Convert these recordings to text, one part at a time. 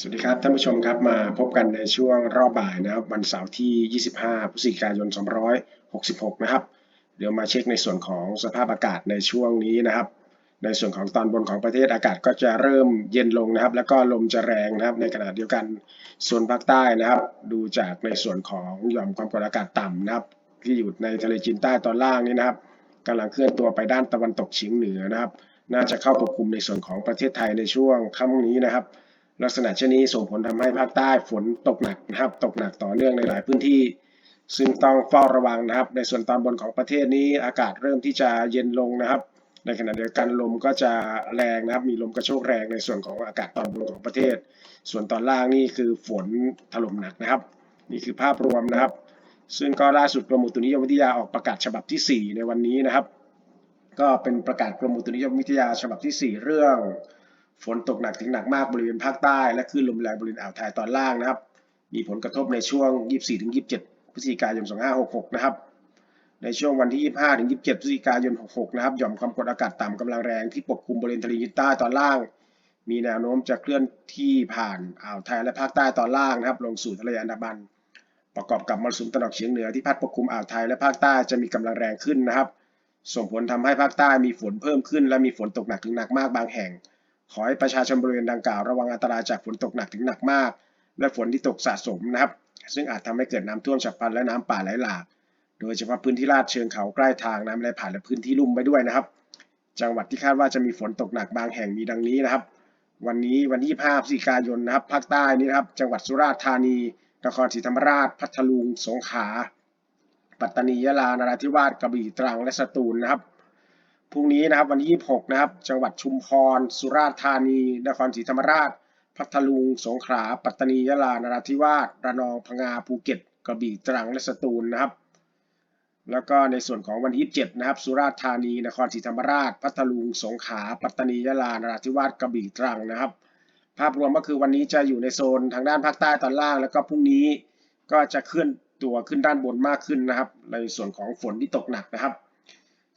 สวัสดีครับท่านผู้ชมครับมาพบกันในช่วงรอบบ่ายนะครับวันเสาร์ที่ 25 พฤศจิกายน 2566 นะครับ เดี๋ยวมาเช็คในส่วนของสภาพอากาศในช่วงนี้นะครับ ในส่วนของตอนบนของประเทศอากาศก็จะเริ่มเย็นลงนะครับ แล้วก็ลมจะแรงนะครับ ในขณะเดียวกันส่วนภาคใต้นะครับ ดูจากในส่วนของหย่อมความกดอากาศต่ำนะครับ ที่อยู่ในทะเลจีนใต้ตอนล่างนี้นะครับกำลังเคลื่อนตัวไปด้านตะวันตกเฉียงเหนือนะครับ น่าจะเข้าปกคลุมในส่วนของประเทศไทยในช่วงค่ำนี้นะครับ ลักษณะเช่นนี้ส่งผลทำให้ภาคใต้ฝนตกหนักนะครับ ตกหนักต่อเนื่องในหลายพื้นที่ ซึ่งต้องเฝ้าระวังนะครับ ในส่วนตอนบนของประเทศนี้อากาศเริ่มที่จะเย็นลงนะครับ ในขณะเดียวกันลมก็จะแรงนะครับ มีลมกระโชกแรงในส่วนของอากาศตอนบนของประเทศ ส่วนตอนล่างนี่คือฝนถล่มหนักนะครับ นี่คือภาพรวมนะครับ ซึ่งก็ล่าสุดกรมอุตุนิยมวิทยาออกประกาศฉบับที่ 4 ในวันนี้นะครับ ก็เป็นประกาศกรมอุตุนิยมวิทยาฉบับที่ 4 เรื่อง ฝนตกหนักถึงหนักมากบริเวณภาคใต้ และคลื่นลมแรงบริเวณอ่าวไทยตอนล่างนะครับ มีผลกระทบในช่วง 24-27 พฤศจิกายน 2566 นะครับ ในช่วงวันที่ 25-27 พฤศจิกายน 66 นะครับหย่อมความกดอากาศต่ำกำลังแรงที่ปกคลุมบริเวณทะเลจีนใต้ตอนล่าง มีแนวโน้มจะเคลื่อนที่ผ่านอ่าวไทยและภาคใต้ตอนล่างนะครับ ลงสู่ทะเลอันดามัน ประกอบกับมรสุมตะวันออกเฉียงเหนือที่พัดปกคลุมอ่าวไทยและภาคใต้จะมีกำลังแรงขึ้นนะครับ ส่งผลทำให้ภาคใต้มีฝนเพิ่มขึ้น และมีฝนตกหนักถึงหนักมากบางแห่ง ขอให้ประชาชนบริเวณดังกล่าวระวังอันตรายจากฝนตกหนักถึงหนักมาก และฝนที่ตกสะสมนะครับ ซึ่งอาจทำให้เกิดน้ำท่วมฉับพลันและน้ำป่าไหลหลาก โดยเฉพาะพื้นที่ลาดเชิงเขาใกล้ทางน้ำไหลผ่านและพื้นที่ลุ่มไปด้วยนะครับ จังหวัดที่คาดว่าจะมีฝนตกหนักบางแห่งมีดังนี้นะครับ วันนี้วันที่25พฤศจิกายนนะครับภาคใต้นี้นะครับ จังหวัดสุราษฎร์ธานีนครศรีธรรมราช พัทลุง สงขลาปัตตานียะลานราธิวาสกระบี่ตรังและสตูลนะครับ รุ่งนี้นะครับวันที่ 26 นะครับ จังหวัดชุมพร สุราษฎร์ธานี นครศรีธรรมราช พัทลุง สงขลา ปัตตานี ยะลา นราธิวาส ระนอง พังงา ภูเก็ต กระบี่ ตรัง และสตูลนะครับ แล้วก็ในส่วนของวันที่ 27 นะครับ สุราษฎร์ธานี นครศรีธรรมราช พัทลุง สงขลา ปัตตานี ยะลา นราธิวาส กระบี่ ตรังนะครับ ภาพรวมก็คือวันนี้จะอยู่ในโซนทางด้านภาคใต้ตอนล่าง แล้วก็พรุ่งนี้ก็จะเคลื่อนตัวขึ้นด้านบนมากขึ้นนะครับ ในส่วนของฝนที่ตกหนักนะครับ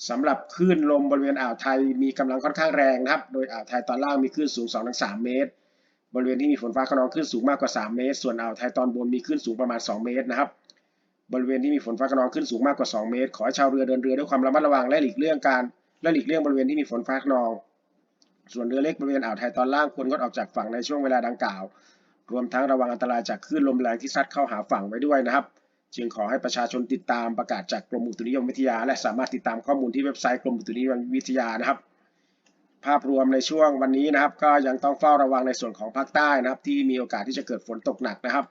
สำหรับคลื่นลมบริเวณอ่าวไทยมีกำลังค่อนข้างแรงนะครับ โดยอ่าวไทยตอนล่างมีคลื่นสูง 2-3 เมตร บริเวณที่มีฝนฟ้าขนองคลื่นสูงมากกว่า 3 เมตร ส่วนอ่าวไทยตอนบนมีคลื่นสูงประมาณ 2 เมตรนะครับ บริเวณที่มีฝนฟ้าขนองคลื่นสูงมากกว่า 2 เมตร ขอให้ชาวเรือเดินเรือด้วยความระมัดระวังและหลีกเลี่ยงการและหลีกเลี่ยงบริเวณที่มีฝนฟ้าขนอง ส่วนเรือเล็กบริเวณอ่าวไทยตอนล่างควรงดออกจากฝั่งในช่วงเวลาดังกล่าว รวมทั้งระวังอันตรายจากคลื่นลมแรงที่ซัดเข้าหาฝั่งไว้ด้วยนะครับ จึงขอให้ประชาชนติดตามประกาศจากกรมอุตุนิยมวิทยา และสามารถติดตามข้อมูลที่เว็บไซต์กรมอุตุนิยมวิทยานะครับ ภาพรวมในช่วงวันนี้นะครับ ก็ยังต้องเฝ้าระวังในส่วนของภาคใต้นะครับ ที่มีโอกาสที่จะเกิดฝนตกหนักนะครับ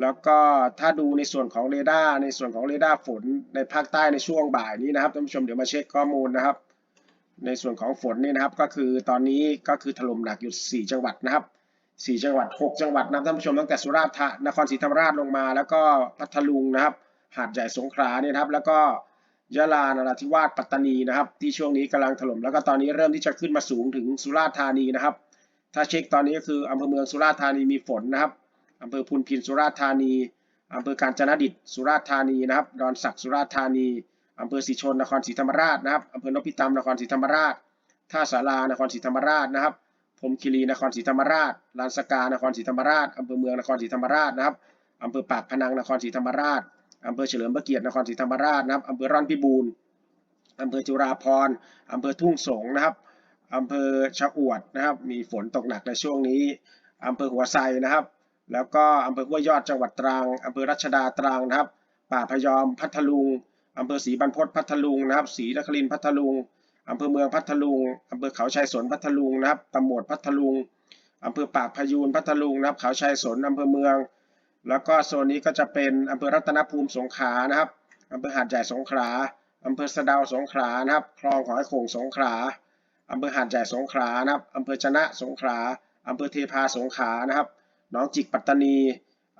แล้วก็ถ้าดูในส่วนของเรดาร์ในส่วนของเรดาร์ฝนในภาคใต้ในช่วงบ่ายนี้นะครับท่านผู้ชมเดี๋ยวมาเช็คข้อมูลนะครับ ในส่วนของฝนนี่นะครับก็คือตอนนี้ก็คือถล่มหนักอยู่ 4 จังหวัดนะครับ 4 จังหวัด 6 จังหวัดนะท่านผู้ชมตั้งแต่สุราษฎร์ธานครศรีธรรมราชลงมา แล้วก็พัทลุงนะครับ หาดใหญ่สงขลาเนี่ยครับ แล้วก็ยะลานราธิวาสปัตตานีนะครับ ที่ช่วงนี้กำลังถล่มแล้วก็ตอนนี้เริ่มที่จะขึ้นมาสูงถึงสุราษฎร์ธานีนะครับ ถ้าเช็คตอนนี้ก็คืออำเภอเมืองสุราษฎร์ธานีมีฝนนะครับอำเภอพุนพินสุราษฎร์ธานีอำเภอกาญจนดิตสุราษฎร์ธานีนะครับ ดอนสักดิ์สุราษฎร์ธานีอำเภอศรีชนนครศรีธรรมราชนะครับอำเภอนพิตามนครศรีธรรมราชท่าสารานครศรีธรรมราชนะครับ พรมคีรีนครศรีธรรมราชลานสกานครศรีธรรมราชอำเภอเมืองนครศรีธรรมราชนะครับอำเภอปากพนังนครศรีธรรมราชอำเภอเฉลิมพระเกียรตินครศรีธรรมราชนะครับอำเภอร่อนพิบูลอำเภอจุฬาภรณ์อำเภอทุ่งสงนะครับอำเภอชะอวดนะครับ มีฝนตกหนักในช่วงนี้อำเภอหัวไซนะครับ แล้วก็อำเภอห้วยยอดจังหวัดตรังอำเภอรัชดาตรังนะครับ ป่าพยอมพัทลุงอำเภอศรีบรรพตพัทลุงนะครับศรีนครินทร์พัทลุง อำเภอเมืองพัทลุงอำเภอเขาชัยสนพัทลุงนะครับตำบลพัทลุงอำเภอปากพยูนพัทลุงนะครับ เขาชัยสนอำเภอเมือง แล้วก็โซนนี้ก็จะเป็นอำเภอรัตนภูมิสงขลานะครับอำเภอหาดใหญ่สงขลาอำเภอสะดาสงขลานะครับ คลองหอยโข่งสงขลาอำเภอหาดใหญ่สงขลานะครับอำเภอชนะสงขลาอำเภอเทพาสงขลานะครับหนองจิกปัตตานี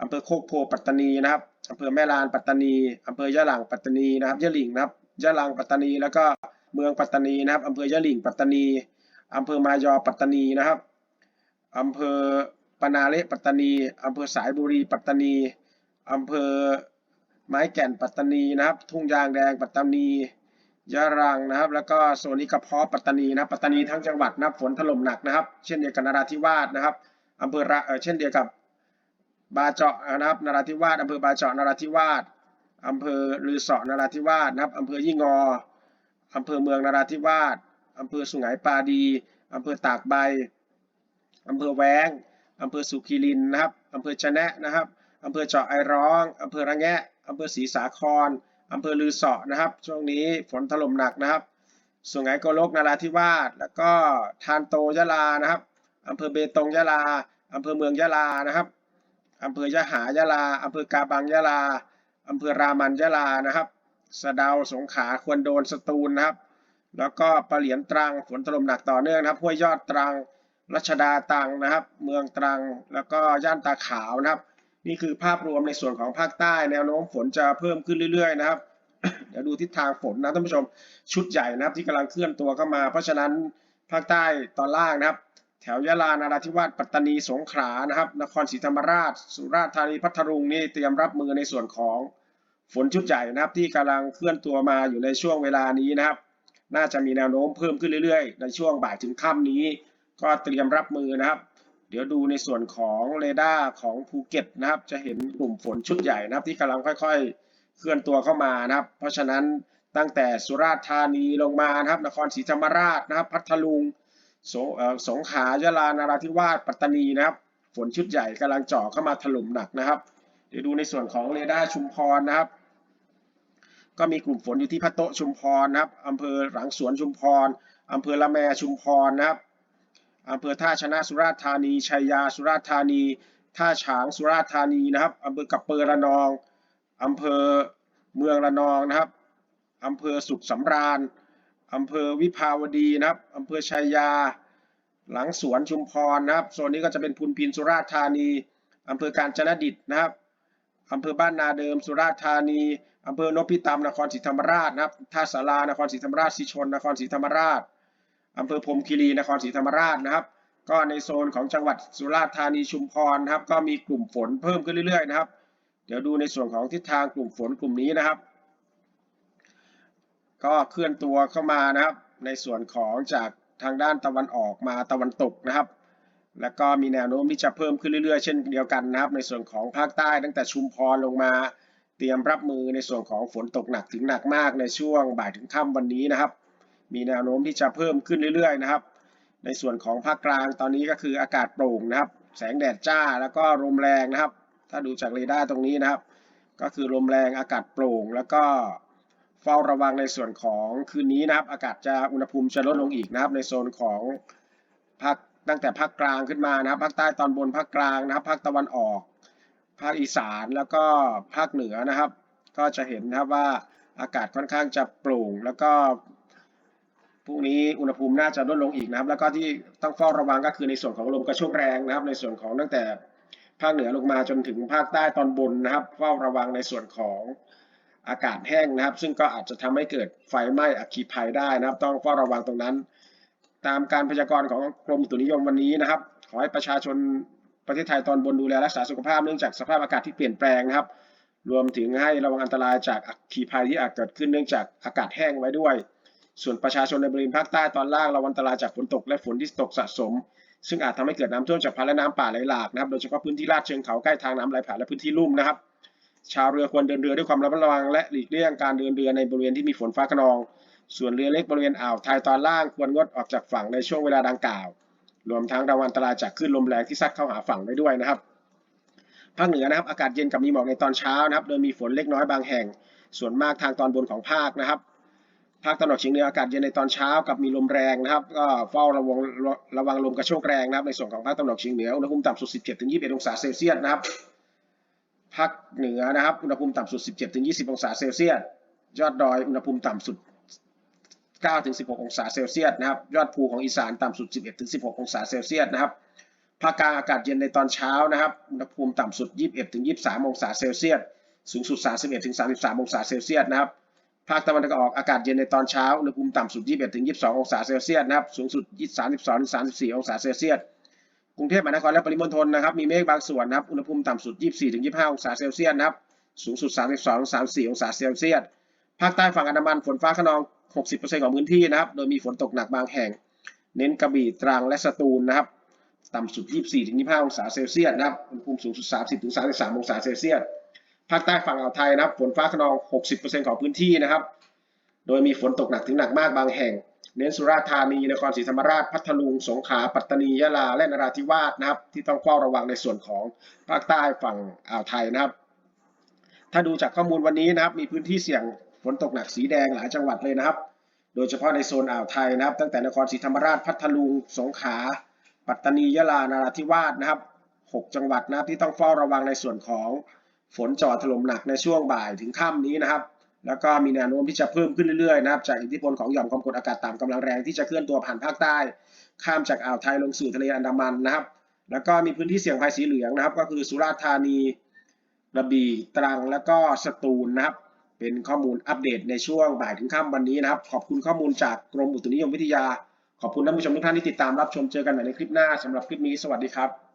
อำเภอโคกโพปัตตานีนะครับอำเภอแม่ลานปัตตานีอำเภอยะหลังปัตตานีนะครับยะหลิงนะครับยะหลังปัตตานีแล้วก็ เมืองปัตตานีนะครับอำเภอยะหลิงปัตตานีอำเภอมายอปัตตานีนะครับอำเภอปนาเละปัตตานีอำเภอสายบุรีปัตตานีอำเภอไม้แก่นปัตตานีนะครับ ทุ่งยางแดงปัตตานียะรังนะครับ แล้วก็โซนนี้กระเพาะปัตตานีนะครับปัตตานีทั้งจังหวัดนะครับฝนถล่มหนักนะครับ เช่นเดียวกันนราธิวาสนะครับอำเภอระเอ่อเช่นเดียวกับบาเจาะนะครับนราธิวาสอำเภอบาเจาะนราธิวาสอำเภอลือเสาะนราธิวาสนะครับอำเภอยี่งอ อำเภอเมืองนราธิวาสอำเภอสุไหงปาดีอำเภอตากใบอำเภอแวงอำเภอสุขีรินนะครับอำเภอชะแนะนะครับอำเภอเจาะไอร้องอำเภอระแงะอำเภอศรีสาครอำเภอลือเสาะนะครับ ช่วงนี้ฝนถล่มหนักนะครับสุไหงโกลกนราธิวาสแล้วก็ทานโตยะลานะครับอำเภอเบตงยะลาอำเภอเมืองยะลานะครับอำเภอยะหายะลาอำเภอกาบังยะลาอำเภอรามันยะลานะครับ สะเดาสงขาควรโดนสตูลนะครับ แล้วก็ปะเหลียนตรังฝนถล่มหนักต่อเนื่องนะครับห้วยยอดตรังรัชดาตรังนะครับ เมืองตรังแล้วก็ย่านตาขาวนะครับ นี่คือภาพรวมในส่วนของภาคใต้ แนวโน้มฝนจะเพิ่มขึ้นเรื่อย ๆ นะครับ เดี๋ยวดูทิศทางฝนนะท่านผู้ชมชุดใหญ่นะครับ ที่กำลังเคลื่อนตัวเข้ามา เพราะฉะนั้นภาคใต้ตอนล่างนะครับ แถวยะลานราธิวาสปัตตานีสงขลานะครับ นครศรีธรรมราช สุราษฎร์ธานีพัทลุงนี่เตรียมรับมือในส่วนของ ฝนชุดใหญ่นะครับที่กำลังเคลื่อนตัวมาอยู่ในช่วงเวลานี้นะครับ น่าจะมีแนวโน้มเพิ่มขึ้นเรื่อยๆ ในช่วงบ่ายถึงค่ำนี้ ก็เตรียมรับมือนะครับ เดี๋ยวดูในส่วนของเรดาร์ของภูเก็ตนะครับ จะเห็นกลุ่มฝนชุดใหญ่นะครับ ที่กำลังค่อยๆ เคลื่อนตัวเข้ามานะครับ เพราะฉะนั้นตั้งแต่สุราษฎร์ธานีลงมานะครับ นครศรีธรรมราชนะครับ พัทลุงสงเอ่อสงขลายะลานราธิวาสปัตตานีนะครับ ฝนชุดใหญ่กำลังเจ่อเข้ามาถล่มหนักนะครับ เดี๋ยวดูในส่วนของเรดาร์ชุมพรนะครับ ก็มีกลุ่มฝนอยู่ที่พะโตชุมพรนะครับอำเภอหลังสวนชุมพรอำเภอละแมชุมพรนะครับอำเภอท่าชนะสุราษฎร์ธานีชัยยาสุราษฎร์ธานี ท่าฉางสุราษฎร์ธานีนะครับอำเภอกับเปอร์ระนองอำเภอเมืองระนองนะครับอำเภอสุขสำราญอำเภอวิภาวดีนะครับอำเภอชัยยา หลังสวนชุมพรนะครับโซนนี้ก็จะเป็นพุนพินสุราษฎร์ธานีอำเภอการจนดิตนะครับ อำเภอบ้านนาเดิม สุราษฎร์ธานีอำเภอนพิตำนครศรีธรรมราชนะครับท่าสารานครศรีธรรมราชสีชนนครศรีธรรมราชอำเภอพรมคีรีนครศรีธรรมราชนะครับ ก็ในโซนของจังหวัดสุราษฎร์ธานีชุมพรนะครับ ก็มีกลุ่มฝนเพิ่มขึ้นเรื่อยๆนะครับ เดี๋ยวดูในส่วนของทิศทางกลุ่มฝนกลุ่มนี้นะครับ ก็เคลื่อนตัวเข้ามานะครับ ในส่วนของจากทางด้านตะวันออกมาตะวันตกนะครับ แล้วก็มีแนวโน้มที่จะเพิ่มขึ้นเรื่อยๆ เช่นเดียวกันนะครับ ในส่วนของภาคใต้ตั้งแต่ชุมพรลงมา เตรียมรับมือในส่วนของฝนตกหนักถึงหนักมากในช่วงบ่ายถึงค่ำวันนี้นะครับ มีแนวโน้มที่จะเพิ่มขึ้นเรื่อยๆนะครับ ในส่วนของภาคกลางตอนนี้ก็คืออากาศโปร่งนะครับ แสงแดดจ้าแล้วก็ลมแรงนะครับ ถ้าดูจากเรดาร์ตรงนี้นะครับ ก็คือลมแรงอากาศโปร่ง แล้วก็เฝ้าระวังในส่วนของคืนนี้นะครับ อากาศจะอุณหภูมิจะลดลงอีกนะครับ ในโซนของภาค ตั้งแต่ภาคกลางขึ้นมานะครับภาคใต้ตอนบนภาคกลางนะครับภาคตะวันออก ภาคอีสานแล้วก็ภาคเหนือนะครับ ก็จะเห็นนะครับว่าอากาศค่อนข้างจะโปร่งแล้วก็พรุ่งนี้อุณหภูมิน่าจะลดลงอีกนะครับ แล้วก็ที่ต้องเฝ้าระวังก็คือในส่วนของลมกระโชกแรงนะครับ ในส่วนของตั้งแต่ภาคเหนือลงมาจนถึงภาคใต้ตอนบนนะครับ เฝ้าระวังในส่วนของอากาศแห้งนะครับ ซึ่งก็อาจจะทำให้เกิดไฟไหม้อัคคีภัยได้นะครับ ต้องเฝ้าระวังตรงนั้น ตามการพยากรณ์ของกรมอุตุนิยมวันนี้นะครับ ขอให้ประชาชนประเทศไทยตอนบนดูแลรักษาสุขภาพเนื่องจากสภาพอากาศที่เปลี่ยนแปลงนะครับ รวมถึงให้ระวังอันตรายจากอัคคีภัยที่อาจเกิดขึ้นเนื่องจากอากาศแห้งไว้ด้วย ส่วนประชาชนในบริเวณภาคใต้ตอนล่างระวังอันตรายจากฝนตกและฝนที่ตกสะสม ซึ่งอาจทำให้เกิดน้ำท่วมจากพาและน้ำป่าไหลหลากนะครับ โดยเฉพาะพื้นที่ลาดเชิงเขาใกล้ทางน้ำไหลผ่านและพื้นที่ลุ่มนะครับ ชาวเรือควรเดินเรือด้วยความระมัดระวังและหลีกเลี่ยงการเดินเรือในบริเวณที่มีฝนฟ้าคะนอง ส่วนเรือเล็กบริเวณอ่าวไทยตอนล่างควรงดออกจากฝั่งในช่วงเวลาดังกล่าว รวมทั้งระวังอันตรายจากคลื่นลมแรงที่ซัดเข้าหาฝั่งไว้ด้วยนะครับ ภาคเหนือนะครับ อากาศเย็นกับมีหมอกในตอนเช้านะครับ โดยมีฝนเล็กน้อยบางแห่ง ส่วนมากทางตอนบนของภาคนะครับ ภาคตะวันออกเฉียงเหนืออากาศเย็นในตอนเช้ากับมีลมแรงนะครับ ก็เฝ้าระวังระวังลมกระโชกแรงนะครับ ในส่วนของภาคตะวันออกเฉียงเหนือ อุณหภูมิต่ำสุด 17-21 องศาเซลเซียสนะครับ ภาคเหนือนะครับ อุณหภูมิต่ำสุด 17-20 องศาเซลเซียส ยอดดอยอุณหภูมิต่ำสุด 9-16 องศาเซลเซียสนะครับ ยอดภูของอีสานต่ำสุด 11-16 องศาเซลเซียสนะครับ ภาคกลางอากาศเย็นในตอนเช้านะครับ อุณหภูมิต่ำสุด 21-23 องศาเซลเซียส สูงสุด 31-33 องศาเซลเซียสนะครับ ภาคตะวันออกอากาศเย็นในตอนเช้า อุณหภูมิต่ำสุด 21-22 องศาเซลเซียสนะครับ สูงสุด 32-34 องศาเซลเซียส กรุงเทพมหานครและปริมณฑลนะครับ มีเมฆบางส่วนนะครับ อุณหภูมิต่ำสุด 24-25 องศาเซลเซียสนะครับ สูงสุด 32-34 องศาเซลเซียส ภาคใต้ฝั่งอันดามันฝนฟ้าขนอง 60%ของพื้นที่นะครับ โดยมีฝนตกหนักบางแห่ง เน้นกระบี่ตรังและสตูลนะครับ ต่ำสุด 24-25 องศาเซลเซียสนะครับอุณหภูมิสูงสุด 30-33 องศาเซลเซียส ภาคใต้ฝั่งอ่าวไทยนะครับ ฝนฟ้าขนอง 60%ของพื้นที่นะครับ โดยมีฝนตกหนักถึงหนักมากบางแห่ง เน้นสุราษฎร์ธานี นครศรีธรรมราช พัทลุง สงขลา ปัตตานี ยะลา และนราธิวาสนะครับ ที่ต้องเฝ้าระวังในส่วนของภาคใต้ฝั่งอ่าวไทยนะครับ ถ้าดูจากข้อมูลวันนี้นะครับ มีพื้นที่เสี่ยง ฝนตกหนักสีแดงหลายจังหวัดเลยนะครับ โดยเฉพาะในโซนอ่าวไทยนะครับ ตั้งแต่นครศรีธรรมราชพัทลุง สงขลา ปัตตานี ยะลานราธิวาสนะครับ 6 จังหวัดนะครับที่ต้องเฝ้าระวังในส่วนของฝนจ่อถล่มหนักในช่วงบ่ายถึงค่ำนี้นะครับ แล้วก็มีแนวโน้มที่จะเพิ่มขึ้นเรื่อยๆนะครับจากอิทธิพลของหย่อมความกดอากาศต่ำกำลังแรงที่จะเคลื่อนตัวผ่านภาคใต้ ข้ามจากอ่าวไทยลงสู่ทะเลอันดามันนะครับ แล้วก็มีพื้นที่เสี่ยงภัยสีเหลืองนะครับ ก็คือสุราษฎร์ธานีกระบี่ตรังแล้วก็สตูลนะครับ เป็นข้อมูลอัปเดตในช่วงบ่ายถึงค่ำวันนี้นะครับ ขอบคุณข้อมูลจากกรมอุตุนิยมวิทยา ขอบคุณท่านผู้ชมทุกท่านที่ติดตามรับชมเจอกันใหม่ในคลิปหน้าสำหรับคลิปนี้สวัสดีครับ